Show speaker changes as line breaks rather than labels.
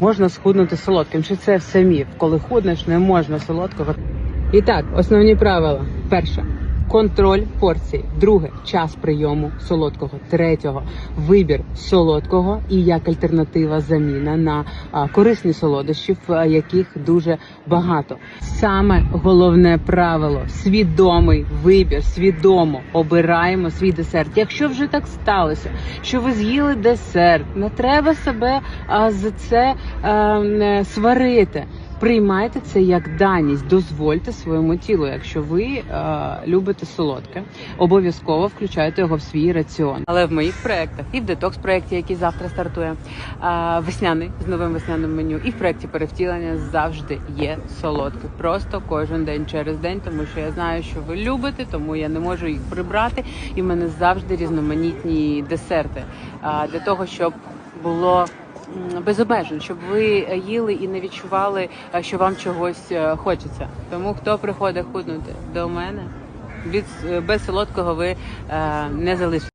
можна схуднути солодким. Чи це все міф? Коли худнеш, не можна солодкого. І так, основні правила. Перше. Контроль порції, друге час прийому солодкого, третього вибір солодкого і як альтернатива заміна на корисні солодощі, в яких дуже багато. Саме головне правило свідомий вибір, свідомо обираємо свій десерт. Якщо вже так сталося, що ви з'їли десерт, не треба себе за це не сварити. Приймайте це як даність, дозвольте своєму тілу. Якщо ви е, любите солодке, обов'язково включайте його в свій раціон. Але в моїх проєктах і в детокс проєкті, який завтра стартує, е, весняний з новим весняним меню, і в проєкті перевтілення завжди є солодке. Просто кожен день через день, тому що я знаю, що ви любите, тому я не можу їх прибрати. І в мене завжди різноманітні десерти е, для того, щоб було м, без обмежень, щоб ви їли і не відчували, е, що вам чогось е, хочеться. Тому хто приходить худнути до мене, від е, без солодкого ви не залишите.